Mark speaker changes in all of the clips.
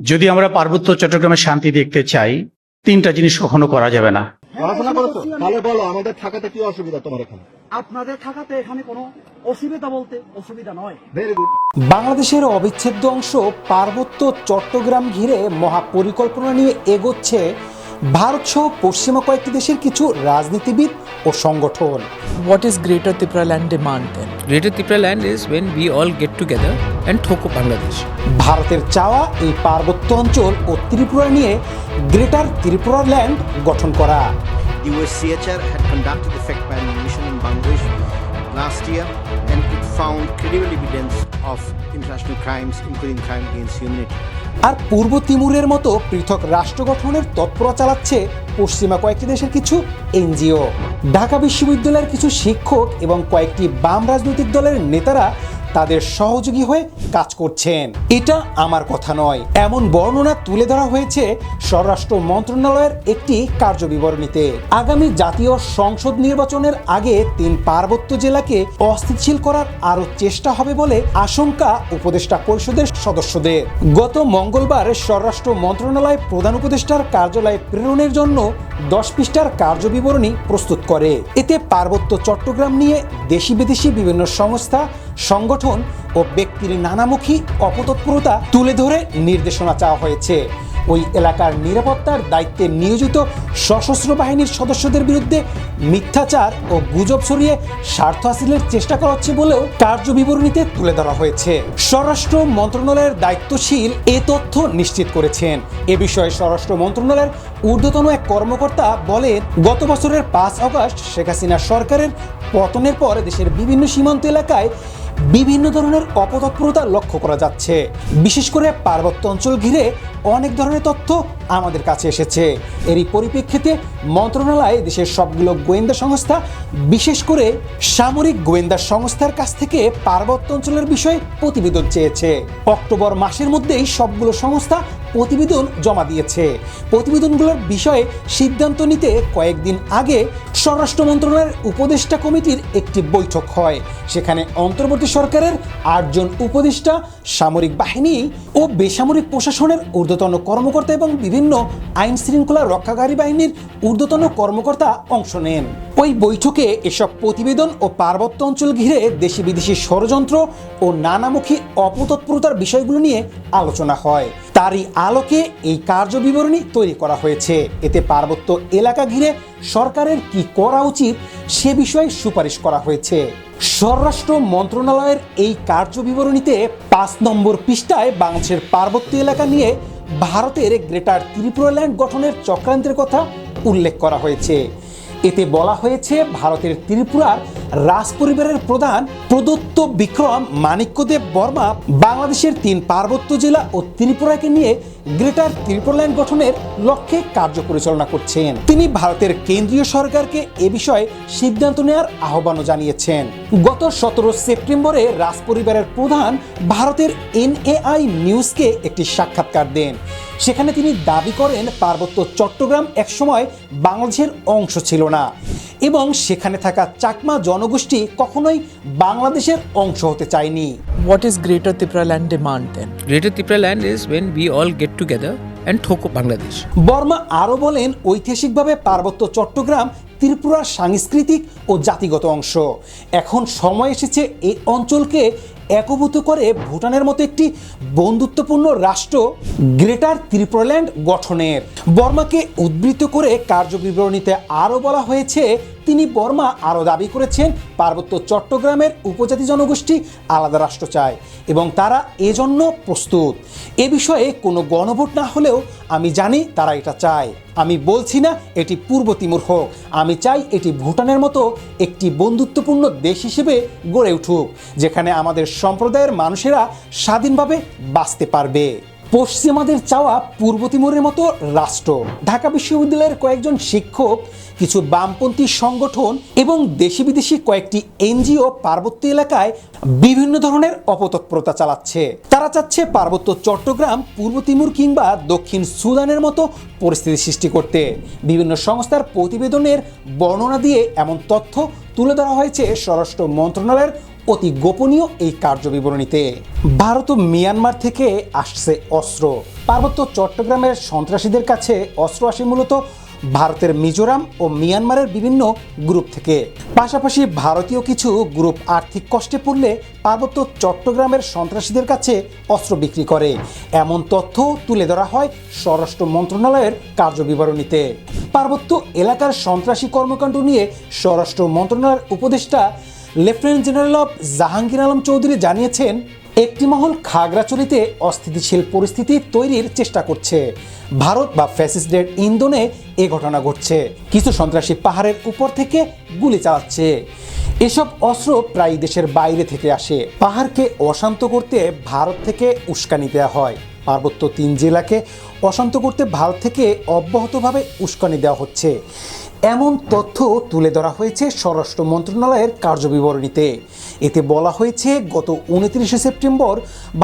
Speaker 1: যদি আমরা পার্বত্য চট্টগ্রামে শান্তি দেখতে চাই তিনটা জিনিস কখনো করা যাবে না।
Speaker 2: পড়াশোনা করেছ তাহলে বলো আমাদের থাকাতে কি অসুবিধা তোমার এখানে?
Speaker 3: আপনাদের থাকাতে এখানে কোনো অসুবিধা বলতে অসুবিধা নয়।
Speaker 2: ভেরি গুড
Speaker 4: বাংলাদেশের অবিচ্ছেদ্য অংশ পার্বত্য চট্টগ্রাম ঘিরে মহাপরিকল্পনা নিয়ে এগোচ্ছে ভারত সহ পশ্চিমা কয়েকটি দেশের কিছু রাজনীতিবিদ ও সংগঠন।
Speaker 5: What is greater Tripura land demand then
Speaker 6: greater Tripura land is when we all get together and took Bangladesh
Speaker 4: ভারতের চাওয়া এই পার্বত্য অঞ্চল ও ত্রিপুরা নিয়ে গ্রেটার ত্রিপুরা ল্যান্ড গঠন করা।
Speaker 7: USCHR had conducted effect pan mission in Bangladesh last year found credible evidence of international crimes, including crime against humanity.
Speaker 4: আর পূর্ব তিমুরের মতো পৃথক রাষ্ট্র গঠনের তৎপরতা চালাচ্ছে পশ্চিমা কয়েকটি দেশের কিছু এনজিও ঢাকা বিশ্ববিদ্যালয়ের কিছু শিক্ষক এবং কয়েকটি বাম রাজনৈতিক দলের নেতারা তাদের সহযোগী হয়ে কাজ করছেন। এটা আমার কথা নয়। এমন বর্ণনা তুলে ধরা হয়েছে স্বরাষ্ট্র মন্ত্রণালয়ের একটি কার্যবিবরণীতে আগামী জাতীয় সংসদ নির্বাচনের আগে তিন পার্বত্য জেলাকে অস্থিতিশীল করার আরও চেষ্টা হবে বলে আশঙ্কা উপদেষ্টা পরিষদের সদস্যদের। গত মঙ্গলবার স্বরাষ্ট্র মন্ত্রণালয় প্রধান উপদেষ্টার কার্যালয়ে প্রেরণের জন্য দশ পৃষ্ঠার কার্যবিবরণী প্রস্তুত করে। এতে পার্বত্য চট্টগ্রাম নিয়ে দেশি বিদেশি বিভিন্ন সংস্থা সংগঠন ও ব্যক্তির নানামুখী অপতৎপরতা তুলে ধরে নির্দেশনা চাওয়া হয়েছে। ওই এলাকার নিরাপত্তার দায়িত্বে নিয়োজিত সশস্ত্র বাহিনীর সদস্যদের বিরুদ্ধে মিথ্যাচার ও গুজব ছড়িয়ে স্বার্থ হাসিলের চেষ্টা করা হচ্ছে বলেও কার্যবিবরণীতে তুলে ধরা হয়েছে। স্বরাষ্ট্র মন্ত্রণালয়ের দায়িত্বশীল এ তথ্য নিশ্চিত করেছেন। এ বিষয়ে স্বরাষ্ট্র মন্ত্রণালয়ের ঊর্ধ্বতন এক কর্মকর্তা বলেন, গত বছরের পাঁচ আগস্ট শেখ হাসিনা সরকারের পতনের পর দেশের বিভিন্ন সীমান্ত এলাকায় বিভিন্ন ধরনের অপতৎপরতা লক্ষ্য করা যাচ্ছে। বিশেষ করে পার্বত্য অঞ্চল ঘিরে অনেক ধরনের তথ্য আমাদের কাছে এসেছে। এরই পরিপ্রেক্ষিতে মন্ত্রণালয় দেশের সবগুলো গোয়েন্দা সংস্থা, বিশেষ করে সামরিক গোয়েন্দা সংস্থার কাছ থেকে পার্বত্য অঞ্চলের বিষয়ে প্রতিবেদন চেয়েছে। অক্টোবর মাসের মধ্যেই সবগুলো সংস্থা প্রতিবেদন জমা দিয়েছে। প্রতিবেদনগুলোর বিষয়ে সিদ্ধান্ত নিতে কয়েকদিন আগে স্বরাষ্ট্র মন্ত্রণালয়ের উপদেষ্টা কমিটির একটি বৈঠক হয়। সেখানে অন্তর্বর্তী সরকারের আটজন উপদেষ্টা, সামরিক বাহিনী ও বেসামরিক প্রশাসনের ঊর্ধ্বতন কর্মকর্তা এবং বিভিন্ন আইন শৃঙ্খলা রক্ষাকারী বাহিনীর ঊর্ধ্বতন কর্মকর্তা অংশ নেন। ওই বৈঠকে এসব প্রতিবেদন ও পার্বত্য অঞ্চল ঘিরে দেশি বিদেশি ষড়যন্ত্র ও নানামুখী অপতৎপরতার বিষয়গুলো নিয়ে আলোচনা হয়। তারই আলোকে এই কার্যবিবরণী তৈরি করা হয়েছে। এতে পার্বত্য এলাকা ঘিরে সরকারের কি করা উচিত সে বিষয়ে সুপারিশ করা হয়েছে। স্বরাষ্ট্র মন্ত্রণালয়ের এই কার্যবিবরণীতে পাঁচ নম্বর পৃষ্ঠায় বাংলাদেশের পার্বত্য এলাকা নিয়ে ভারতের গ্রেটার ত্রিপুরাল্যান্ড গঠনের চক্রান্তের কথা উল্লেখ করা হয়েছে। এতে বলা হয়েছে, ভারতের ত্রিপুরার রাজ পরিবারের প্রধান প্রদত্ত বিক্রম মাণিক্যদেব বর্মা বাংলাদেশের তিন পার্বত্য জেলা ও ত্রিপুরাকে নিয়ে গ্রেটার ত্রিপুরাল্যান্ড গঠনের লক্ষ্যে কার্য পরিচালনা করছেন। তিনি ভারতের কেন্দ্রীয় সরকারকে এ বিষয়ে সিদ্ধান্ত নেওয়ার আহ্বানও জানিয়েছেন। গত সতেরো সেপ্টেম্বরে রাজ পরিবারের প্রধান ভারতের এনএআই নিউজকে একটি সাক্ষাৎকার দেন। সেখানে তিনি দাবি করেন, পার্বত্য চট্টগ্রাম একসময় বাংলাদেশের অংশ ছিল না। এবং সেখানে থাকা চাকমা জনগোষ্ঠী কখনোই বাংলাদেশের অংশ হতে চায়নি।
Speaker 5: What is greater Tripura land demand then
Speaker 6: greater Tripura land is when we all get together and ঠোক Bangladesh
Speaker 4: Burma আরও বলেন ঐতিহাসিকভাবে পার্বত্য চট্টগ্রাম ত্রিপুরার সাংস্কৃতিক ও জাতিগত অংশ। এখন সময় এসেছে এই অঞ্চলকে একভূত করে ভুটানের মতো একটি বন্ধুত্বপূর্ণ রাষ্ট্র গ্রেটার ত্রিপুরাল্যান্ড গঠনের। বর্মাকে উদ্বৃত্ত করে কার্যবিবরণীতে আরও বলা হয়েছে তিনি বর্মা আরও দাবি করেছেন, পার্বত্য চট্টগ্রামের উপজাতি জনগোষ্ঠী আলাদা রাষ্ট্র চায় এবং তারা এজন্য প্রস্তুত। এ বিষয়ে কোনো গণভোট না হলেও আমি জানি তারা এটা চায়। আমি বলছি না এটি পূর্ব তিমুর হোক। আমি চাই এটি ভুটানের মতো একটি বন্ধুত্বপূর্ণ দেশ হিসেবে গড়ে উঠুক, যেখানে আমাদের সম্প্রদায়ের মানুষেরা স্বাধীনভাবে বাঁচতে পারবে। পশ্চিমাদের চাওয়া পূর্ব তিমুরের মতো রাষ্ট্র। ঢাকা বিশ্ববিদ্যালয়ের কয়েকজন শিক্ষক, কিছু বামপন্থী সংগঠন এবং দেশি বিদেশি কয়েকটি এনজিও পার্বত্য এলাকায় বিভিন্ন ধরনের অপতৎপরতা চালাচ্ছে। তারা চাচ্ছে পার্বত্য চট্টগ্রাম, পূর্ব তিমুর কিংবা দক্ষিণ সুদানের মতো পরিস্থিতি সৃষ্টি করতে। বিভিন্ন সংস্থার প্রতিবেদনের বর্ণনা দিয়ে এমন তথ্য তুলে ধরা হয়েছে স্বরাষ্ট্র মন্ত্রণালয়ের অতি গোপনীয় এই কার্যবিবরণীতে। ভারত ও মিয়ানমার থেকে আসছে অস্ত্র। পার্বত্য চট্টগ্রামের সন্ত্রাসীদের কাছে অস্ত্র আসে মূলত ভারতের মিজোরাম ও মিয়ানমারের বিভিন্ন গ্রুপ থেকে। পাশাপাশি ভারতীয় কিছু গ্রুপ আর্থিক কষ্টে পড়লে পার্বত্য চট্টগ্রামের সন্ত্রাসীদের কাছে অস্ত্র বিক্রি করে। এমন তথ্য তুলে ধরা হয় স্বরাষ্ট্র মন্ত্রণালয়ের কার্যবিবরণীতে। পার্বত্য এলাকার সন্ত্রাসী কর্মকাণ্ড নিয়ে স্বরাষ্ট্র মন্ত্রণালয়ের উপদেষ্টা লেফটেন্যান্ট জেনারেল অফ জাহাঙ্গীর আলম চৌধুরী জানিয়েছেন, একটি মহল খাগড়াছড়িতে অস্থিতিশীল পরিস্থিতি তৈরির চেষ্টা করছে। ভারত বা ফ্যাসিস্টদের ইন্ধনে এ ঘটনা ঘটছে। কিছু সন্ত্রাসী পাহাড়ের উপর থেকে গুলি চালাচ্ছে। এসব অস্ত্র প্রায় দেশের বাইরে থেকে আসে। পাহাড়কে অশান্ত করতে ভারত থেকে উস্কানি দেওয়া হয়। পার্বত্য তিন জেলাকে অশান্ত করতে ভারত থেকে অব্যাহতভাবে উস্কানি দেওয়া হচ্ছে। এমন তথ্য তুলে ধরা হয়েছে স্বরাষ্ট্র মন্ত্রণালয়ের কার্যবিবরণীতে। এতে বলা হয়েছে, গত উনত্রিশে সেপ্টেম্বর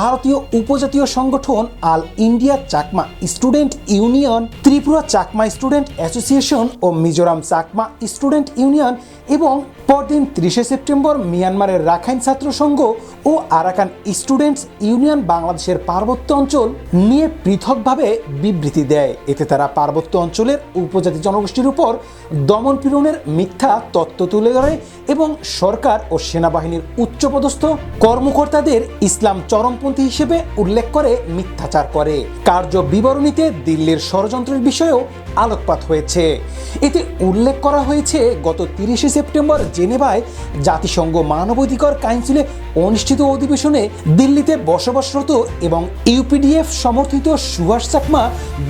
Speaker 4: ভারতীয় উপজাতীয় সংগঠন all India Chakma student union, Tripura Chakma student association ও মিজোরাম চাকমা স্টুডেন্ট ইউনিয়ন এবং পরদিন ত্রিশে সেপ্টেম্বর মিয়ানমারের রাখাইন ছাত্র সংঘ ও আরাকান স্টুডেন্টস ইউনিয়ন বাংলাদেশের পার্বত্য অঞ্চল নিয়ে পৃথকভাবে বিবৃতি দেয়। এতে তারা পার্বত্য অঞ্চলের উপজাতি জনগোষ্ঠীর উপর দমন পীড়নের মিথ্যা তত্ত্ব তুলে ধরে এবং সরকার ও সেনাবাহিনীর উচ্চপদস্থ কর্মকর্তাদের ইসলাম চরমপন্থী হিসেবে উল্লেখ করে মিথ্যাচার করে। কার্য বিবরণীতে দিল্লির ষড়যন্ত্রের বিষয়েও আলোকপাত হয়েছে। এতে উল্লেখ করা হয়েছে, গত তিরিশে সেপ্টেম্বর জেনেভায় জাতিসংঘ মানবাধিকার কাউন্সিলে অনুষ্ঠিত অধিবেশনে দিল্লিতে বসবাসরত এবং ইউপিডিএফ সমর্থিত সুভাষ চাকমা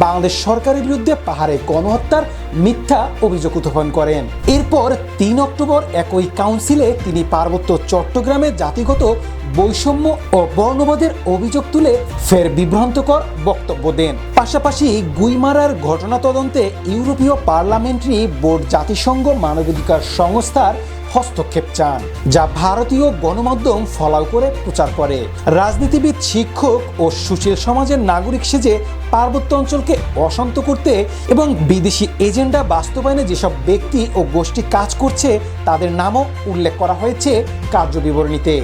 Speaker 4: বাংলাদেশ সরকারের বিরুদ্ধে পাহাড়ে গণহত্যার মিথ্যা অভিযোগ উত্থাপন করেন। এরপর তিন অক্টোবর একই কাউন্সিলে তিনি পার্বত্য চট্টগ্রামে জাতিগত বৈষম্য ও বর্ণবাদের অভিযোগ তুলে ফের বিভ্রান্তকর বক্তব্য দেন। পাশাপাশি গুইমারার ঘটনা তদন্তে ইউরোপীয় পার্লামেন্টারি বোর্ড জাতিসংঘ মানবাধিকার সংস্থার হস্তক্ষেপ চান, যা ভারতীয় গণমাধ্যম ফলাও করে প্রচার করে। রাজনীতিবিদ, শিক্ষক ও সুশীল সমাজের নাগরিক সেজে পার্বত্য অঞ্চলকে অশান্ত করতে এবং বিদেশি এজেন্ডা বাস্তবায়নে যেসব ব্যক্তি ও গোষ্ঠী কাজ করছে, তাদের নামও উল্লেখ করা হয়েছে কার্যবিবরণীতে।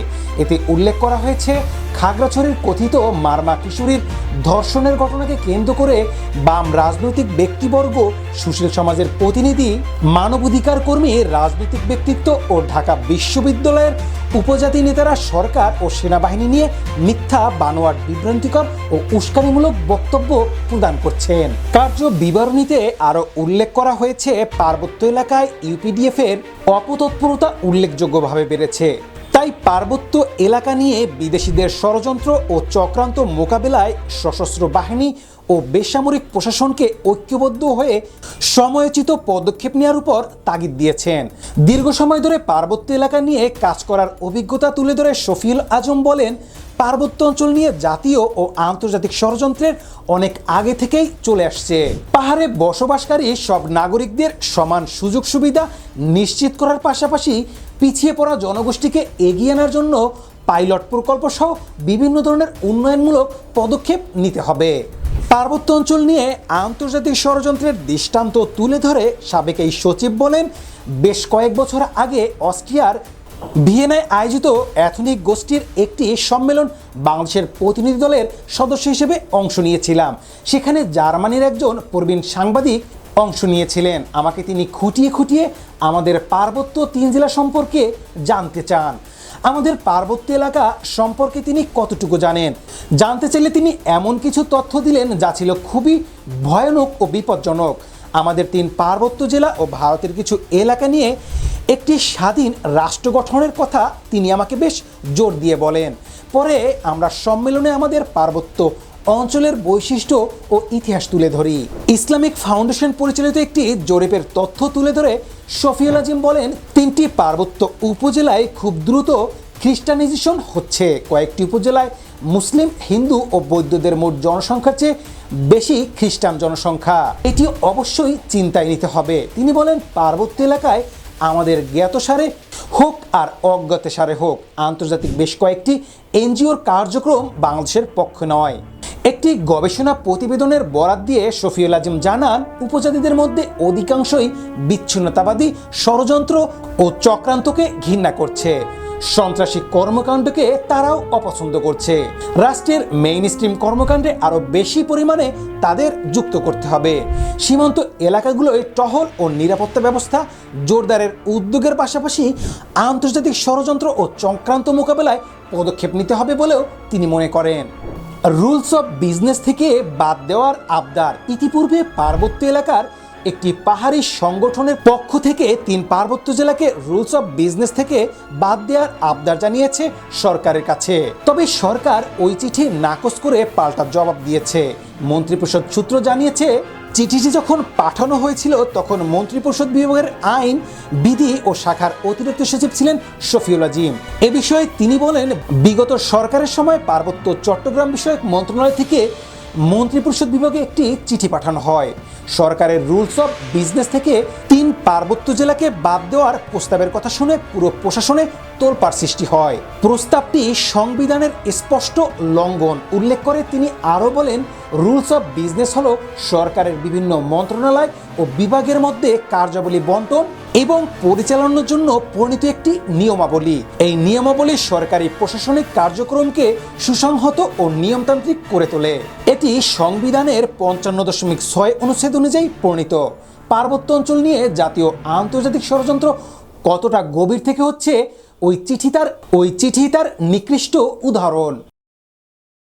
Speaker 4: এতে উল্লেখ করা হয়েছে খাগড়াছড়ির কথিত মারমা কিশোরীর ধর্ষণের ঘটনাকে কেন্দ্র করে বাম রাজনৈতিক ব্যক্তিবর্গ, সুশীল সমাজের প্রতিনিধি, মানবাধিকার কর্মী, রাজনৈতিক ব্যক্তিত্ব ও ঢাকা বিশ্ববিদ্যালয়ের উপজাতি নেতারা সরকার ও সেনাবাহিনী নিয়ে মিথ্যা, বানোয়াট, বিভ্রান্তিকর ও উস্কানিমূলক বক্তব্য প্রদান করছেন। কার্য বিবরণীতে আরও উল্লেখ করা হয়েছে, পার্বত্য এলাকায় ইউপিডিএফ এর অপতৎপরতা উল্লেখযোগ্যভাবে বেড়েছে। তাই পার্বত্য এলাকা নিয়ে বিদেশিদের ষড়যন্ত্র ও চক্রান্ত মোকাবেলায় সশস্ত্র বাহিনী ও বেসামরিক প্রশাসনকে ঐক্যবদ্ধ হয়ে সময়োচিত পদক্ষেপ নেওয়ার উপর তাগিদ দিয়েছেন। দীর্ঘ সময় ধরে পার্বত্য এলাকা নিয়ে কাজ করার অভিজ্ঞতা তুলে ধরে শফিউল আজম বলেন পার্বত্য অঞ্চল নিয়ে জাতীয় ও আন্তর্জাতিক ষড়যন্ত্রের অনেক আগে থেকেই চলে আসছে। পাহাড়ে বসবাসকারী সব নাগরিকদের সমান সুযোগ সুবিধা নিশ্চিত করার পাশাপাশি পিছিয়ে পড়া জনগোষ্ঠীকে এগিয়ে আনার জন্য পাইলট প্রকল্প সহ বিভিন্ন ধরনের উন্নয়নমূলক পদক্ষেপ নিতে হবে। পার্বত্য অঞ্চল নিয়ে আন্তর্জাতিক ষড়যন্ত্রের দৃষ্টান্ত তুলে ধরে সাবেক এই সচিব বলেন, বেশ কয়েক বছর আগে অস্ট্রিয়ার ভিয়েনায় আয়োজিত অ্যাথনিক গোষ্ঠীর একটি সম্মেলন বাংলাদেশের প্রতিনিধি দলের সদস্য হিসেবে অংশ নিয়েছিলাম। সেখানে জার্মানির একজন প্রবীণ সাংবাদিক অংশ নিয়েছিলেন। আমাকে তিনি খুঁটিয়ে খুঁটিয়ে আমাদের পার্বত্য তিন জেলা সম্পর্কে জানতে চান। আমাদের পার্বত্য এলাকা সম্পর্কে তিনি কতটুকু জানেন? জানতে চাইলে তিনি এমন কিছু তথ্য দিলেন যা ছিল খুবই ভয়ানক ও বিপজ্জনক। আমাদের তিন পার্বত্য জেলা ও ভারতের কিছু এলাকা নিয়ে একটি স্বাধীন রাষ্ট্র গঠনের কথা তিনি আমাকে বেশ জোর দিয়ে বলেন। পরে আমরা সম্মেলনে আমাদের পার্বত্য অঞ্চলের বৈশিষ্ট্য ও ইতিহাস তুলে ধরি। ইসলামিক ফাউন্ডেশন পরিচালিত একটি জরিপের তথ্য তুলে ধরে শফিউল আজিম বলেন, তিনটি পার্বত্য উপজেলায় খুব দ্রুত খ্রিস্টানাইজেশন হচ্ছে। কয়েকটি উপজেলায় মুসলিম, হিন্দু ও বৌদ্ধদের মোট জনসংখ্যার চেয়ে বেশি খ্রিস্টান জনসংখ্যা। এটি অবশ্যই চিন্তায় নিতে হবে। তিনি বলেন, পার্বত্য এলাকায় আমাদের জ্ঞাতসারে হোক আর অজ্ঞাতসারে হোক। আন্তর্জাতিক বেশ কয়েকটি এনজিওর কার্যক্রম বাংলাদেশের পক্ষ নয়। একটি গবেষণা প্রতিবেদনের বরাত দিয়ে শফিউল আজম জানান, উপজাতিদের মধ্যে অধিকাংশই বিচ্ছিন্নতাবাদী ষড়যন্ত্র ও চক্রান্তকে ঘৃণা করছে। সন্ত্রাসী কর্মকাণ্ডকে তারাও অপছন্দ করছে। রাষ্ট্রের মেইন স্ট্রিম কর্মকাণ্ডে আরও বেশি পরিমাণে তাদের যুক্ত করতে হবে। সীমান্ত এলাকাগুলোয় টহল ও নিরাপত্তা ব্যবস্থা, জোরদারের উদ্যোগের পাশাপাশি আন্তর্জাতিক ষড়যন্ত্র ও চক্রান্ত মোকাবেলায় পদক্ষেপ নিতে হবে বলেও তিনি মনে করেন। রুলস অফ বিজনেস থেকে বাদ দেওয়ার আবদার ইতিপূর্বে পার্বত্য এলাকার একটি পাহাড়ি সংগঠনের পক্ষ থেকে তিন পার্বত্য জেলাকে রুলস অফ বিজনেস থেকে বাদ দেওয়ার আবদার জানিয়েছে সরকারের কাছে। তবে সরকার ওই চিঠি নাকচ করে পাল্টা জবাব দিয়েছে। মন্ত্রিপরিষদ সূত্র জানিয়েছে, চিঠিটি যখন পাঠানো হয়েছিল, তখন মন্ত্রিপরিষদ বিভাগের আইন, বিধি ও শাখার অতিরিক্ত সচিব ছিলেন শফিউল আজিম। এ বিষয়ে তিনি বলেন, বিগত সরকারের সময় পার্বত্য চট্টগ্রাম বিষয়ক মন্ত্রণালয় থেকে মন্ত্রিপরিষদ বিভাগে একটি চিঠি পাঠানো হয়। সরকারের রুলস অফ বিজনেস থেকে তিন পার্বত্য জেলাকে বাদ দেওয়ার প্রস্তাবের কথা শুনে পুরো প্রশাসনে তোলপাড় সৃষ্টি হয়। প্রস্তাবটি সংবিধানের স্পষ্ট লঙ্ঘন। উল্লেখ করে তিনি আরও বলেন, রুলস অফ বিজনেস হল সরকারের বিভিন্ন মন্ত্রণালয় ও বিভাগের মধ্যে কার্যাবলী বন্টন এবং পরিচালনার জন্য প্রণীত একটি নিয়মাবলী। এই নিয়মাবলী সরকারি প্রশাসনিক কার্যক্রমকে সুসংহত ও নিয়মতান্ত্রিক করে তোলে। এটি সংবিধানের পঞ্চান্ন দশমিক ছয় অনুচ্ছেদ অনুযায়ী প্রণীত। পার্বত্য অঞ্চল নিয়ে জাতীয় আন্তর্জাতিক ষড়যন্ত্র কতটা গভীর থেকে হচ্ছে ওই চিঠি তার ওই চিঠি তার নিকৃষ্ট উদাহরণ।